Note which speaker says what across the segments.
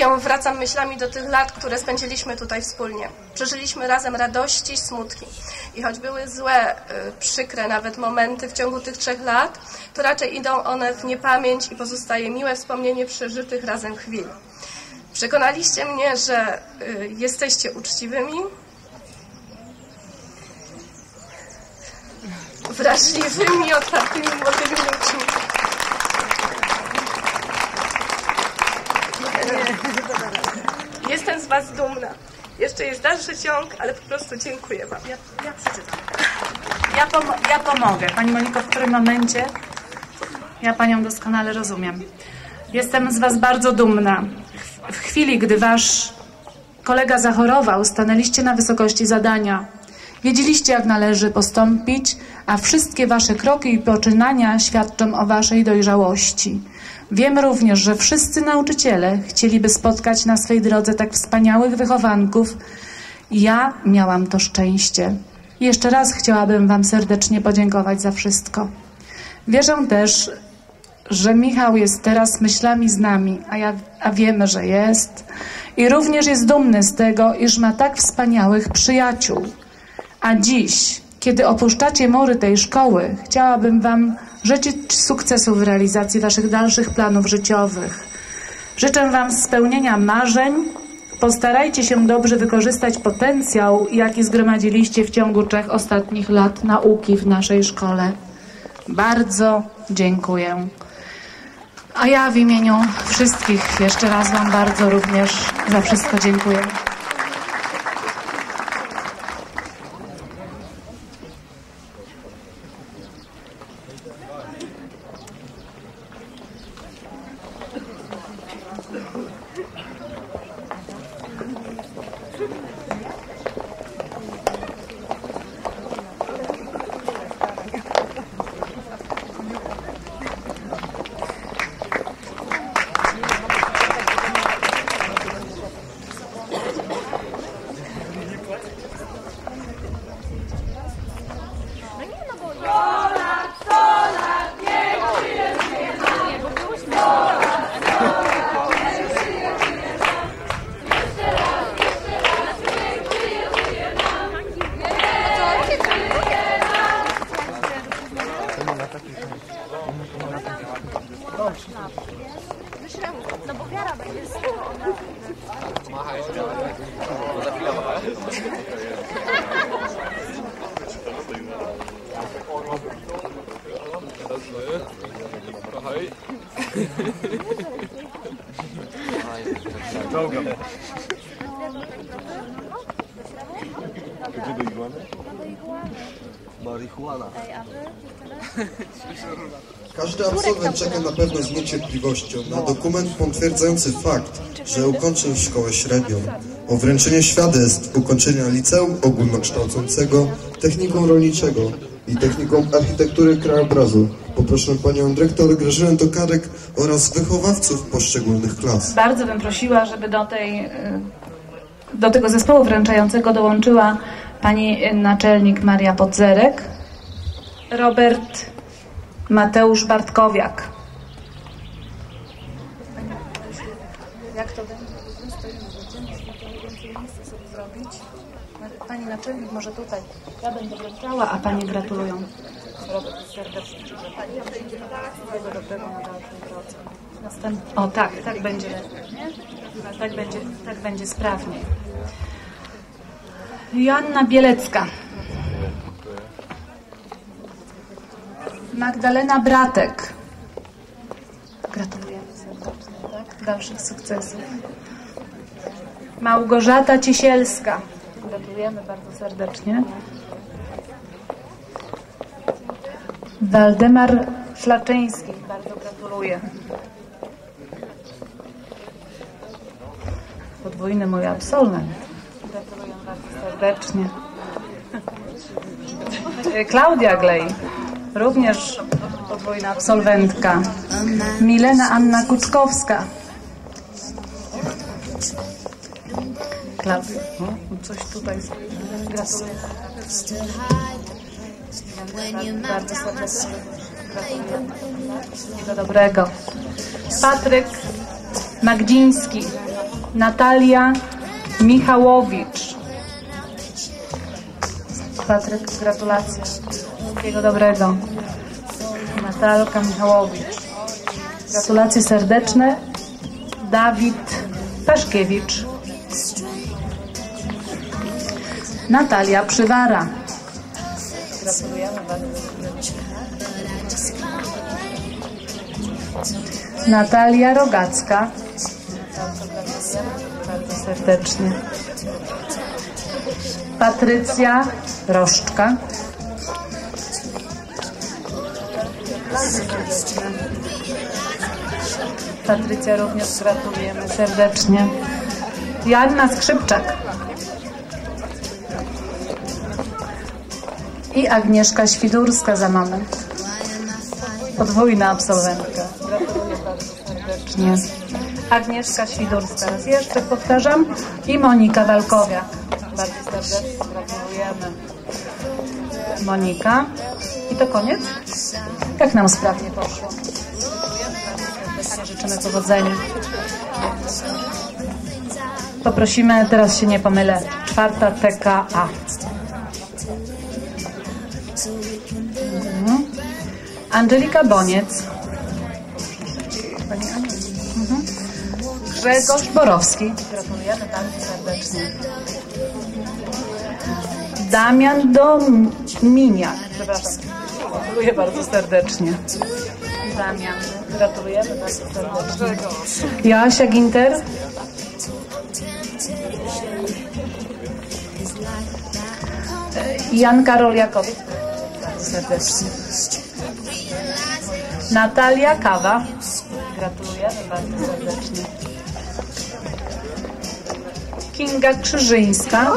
Speaker 1: Ja wracam myślami do tych lat, które spędziliśmy tutaj wspólnie. Przeżyliśmy razem radości, smutki. I choć były złe, y, przykre nawet momenty w ciągu tych trzech lat, to raczej idą one w niepamięć i pozostaje miłe wspomnienie przeżytych razem chwil. Przekonaliście mnie, że y, jesteście uczciwymi, wrażliwymi, otwartymi młodymi ludźmi. Jestem z Was dumna. Jeszcze jest dalszy ciąg, ale po prostu dziękuję Wam.
Speaker 2: Ja, ja przeczytam. Ja, pom- ja pomogę. Pani Moniko, w którym momencie? Ja Panią doskonale rozumiem. Jestem z Was bardzo dumna. W chwili, gdy Wasz kolega zachorował, stanęliście na wysokości zadania. Wiedzieliście, jak należy postąpić, a wszystkie Wasze kroki i poczynania świadczą o Waszej dojrzałości. Wiem również, że wszyscy nauczyciele chcieliby spotkać na swej drodze tak wspaniałych wychowanków. Ja miałam to szczęście. Jeszcze raz chciałabym Wam serdecznie podziękować za wszystko. Wierzę też, że Michał jest teraz myślami z nami, a, ja, a wiemy, że jest. I również jest dumny z tego, iż ma tak wspaniałych przyjaciół. A dziś, kiedy opuszczacie mury tej szkoły, chciałabym Wam życzyć sukcesu w realizacji Waszych dalszych planów życiowych. Życzę Wam spełnienia marzeń. Postarajcie się dobrze wykorzystać potencjał, jaki zgromadziliście w ciągu trzech ostatnich lat nauki w naszej szkole. Bardzo dziękuję. A ja w imieniu wszystkich jeszcze raz Wam bardzo również za wszystko dziękuję.
Speaker 3: Gdzie do iguany? Marihuana.
Speaker 4: Każdy absolwent czeka na pewno z niecierpliwością na dokument potwierdzający fakt, że ukończył szkołę średnią. O wręczenie świadectw ukończenia liceum ogólnokształcącego, technikum rolniczego i technikum architektury krajobrazu. Poproszę panią dyrektor Grażynę Tokarek oraz wychowawców poszczególnych klas.
Speaker 2: Bardzo bym prosiła, żeby do, tej, y, do tego zespołu wręczającego dołączyła pani naczelnik Maria Podzerek, Robert Mateusz Bartkowiak. Jak to będzie? Pani naczelnik może tutaj. Ja będę wręczała, a pani gratulują. Robert, serdecznie. Wszystkiego dobrego na dalszą drodze. O tak, tak będzie? Tak będzie, tak będzie sprawniej. Joanna Bielecka. Magdalena Bratek. Serdecznie, tak? Dalszych sukcesów. Małgorzata Ciesielska. Gratulujemy bardzo serdecznie. Waldemar Flaczyński. Bardzo gratuluję. Podwójny mój absolwent. Bardzo serdecznie. Klaudia Glej. Również podwójna absolwentka. Milena Anna Kuckowska. Klaudia, no, coś tutaj gratuluję. Bardzo serdecznie gratuluję. Wszystkiego dobrego. Patryk Magdziński. Natalia Michałowicz. Patryk, gratulacje. Wszystkiego dobrego. Natalka Michałowicz. Gratulacje serdeczne. Dawid Paszkiewicz. Natalia Przywara. Gratulujemy. Natalia Rogacka. Bardzo serdecznie. Patrycja Roszczka. Patrycja również gratulujemy serdecznie. Joanna Skrzypczak. I Agnieszka Świdurska za moment. Podwójna absolwentka. Gratuluję bardzo serdecznie. Agnieszka Świdurska, raz jeszcze powtarzam. I Monika Walkowiak. Monika. I to koniec? Jak nam sprawnie poszło? Życzymy powodzenia. Poprosimy, teraz się nie pomylę, czwarta TKA. Mhm. Angelika Boniec. Mhm. Grzegorz Borowski. Gratulujemy bardzo serdecznie. Damian Dominiak. Przepraszam. Gratuluję bardzo serdecznie. Damian. Gratulujemy bardzo serdecznie. Joasia Ginter. Jan Karol Jakowicz. Serdecznie. Natalia Kawa. Gratulujemy bardzo serdecznie. Kinga Krzyżyńska.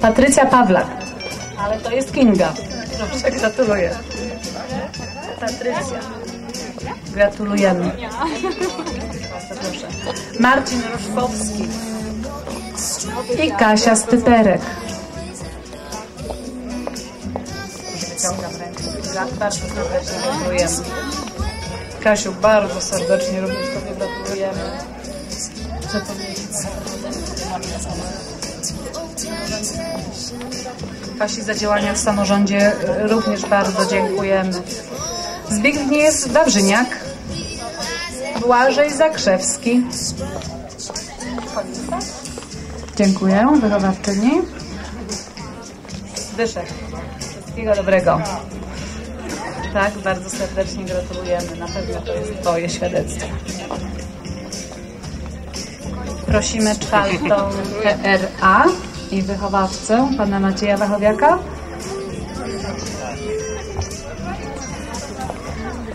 Speaker 2: Patrycja Pawlak. Ale to jest Kinga. Dobrze, gratuluję. Patrycja. Gratulujemy. Marcin Roszkowski. I Kasia Styperek. Wyciągam rękę. Bardzo serdecznie gratulujemy. Kasiu, bardzo serdecznie również Tobie gratulujemy. Zapomnieliśmy. Kasi za działania w samorządzie również bardzo dziękujemy. Zbigniew Wawrzyniak, Błażej Zakrzewski. Dziękuję, wychowawczyni. Zbyszek, wszystkiego dobrego. Tak, bardzo serdecznie gratulujemy. Na pewno to jest Twoje świadectwo. Prosimy czwartą TRA i wychowawcę, pana Macieja Wachowiaka.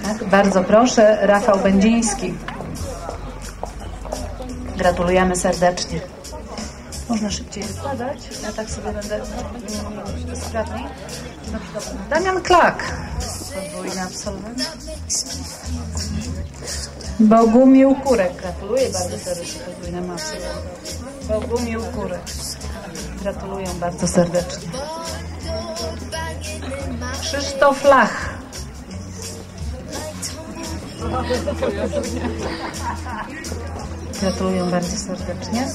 Speaker 2: Tak, bardzo proszę, Rafał Będziński. Gratulujemy serdecznie. Można szybciej składać. Ja tak sobie będę mm, sprawniej. Damian Klak. Podwójny absolwent. Bogumił Kurek. Gratuluję bardzo serdecznie podwójnemu absolwentowi. Bogumił Kurek. Gratuluję bardzo serdecznie. Krzysztof Lach. Gratuluję bardzo serdecznie.